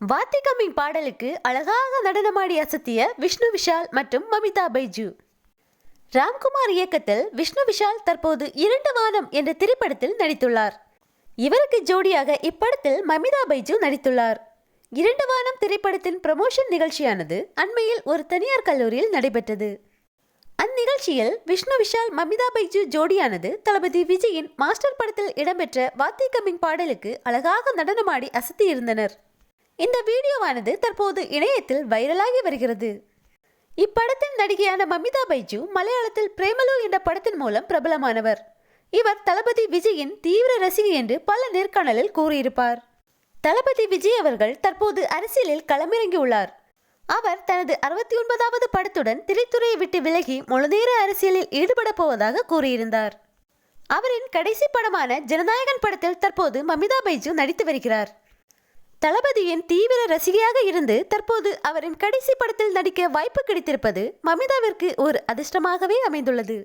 வாத்திகமிங் பாடலுக்கு அழகாக நடனமாடி அசத்திய விஷ்ணு விஷால் மற்றும் மமிதா பைஜு. ராம்குமார் இயக்கத்தில் விஷ்ணு விஷால் தற்போது இரண்டு வானம் என்ற திரைப்படத்தில் நடித்துள்ளார். இவருக்கு ஜோடியாக இப்படத்தில் மமிதா பைஜு நடித்துள்ளார். இரண்டு வானம் திரைப்படத்தின் ப்ரமோஷன் நிகழ்ச்சியானது அண்மையில் ஒரு தனியார் கல்லூரியில் நடைபெற்றது. அந்நிகழ்ச்சியில் விஷ்ணு விஷால் மமிதா பைஜு ஜோடியானது தளபதி விஜயின் மாஸ்டர் படத்தில் இடம்பெற்ற வாத்தி கம்மிங் பாடலுக்கு அழகாக நடனமாடி அசத்தியிருந்தனர். இந்த வீடியோவானது தற்போது இணையத்தில் வைரலாகி வருகிறது. இப்படத்தின் நடிகையான மமிதா பைஜு மலையாளத்தில் பிரேமலு என்ற படத்தின் மூலம் பிரபலமானவர். இவர் தளபதி விஜயின் தீவிர ரசிகை என்று பல நேர்காணலில் கூறியிருப்பார். தளபதி விஜய் அவர்கள் தற்போது அரசியலில் களமிறங்கியுள்ளார். அவர் தனது அறுபத்தி ஒன்பதாவது படத்துடன் திரைத்துறையை விட்டு விலகி முழுநேர அரசியலில் ஈடுபட போவதாக கூறியிருந்தார். அவரின் கடைசி படமான ஜனநாயகன் படத்தில் தற்போது மமிதா பைஜு நடித்து வருகிறார். தளபதியின் தீவிர ரசிகையாக இருந்து தற்போது அவரின் கடைசி படத்தில் நடிக்க வாய்ப்பு கிடைத்திருப்பது மமிதாவிற்கு ஒரு அதிர்ஷ்டமாகவே அமைந்துள்ளது.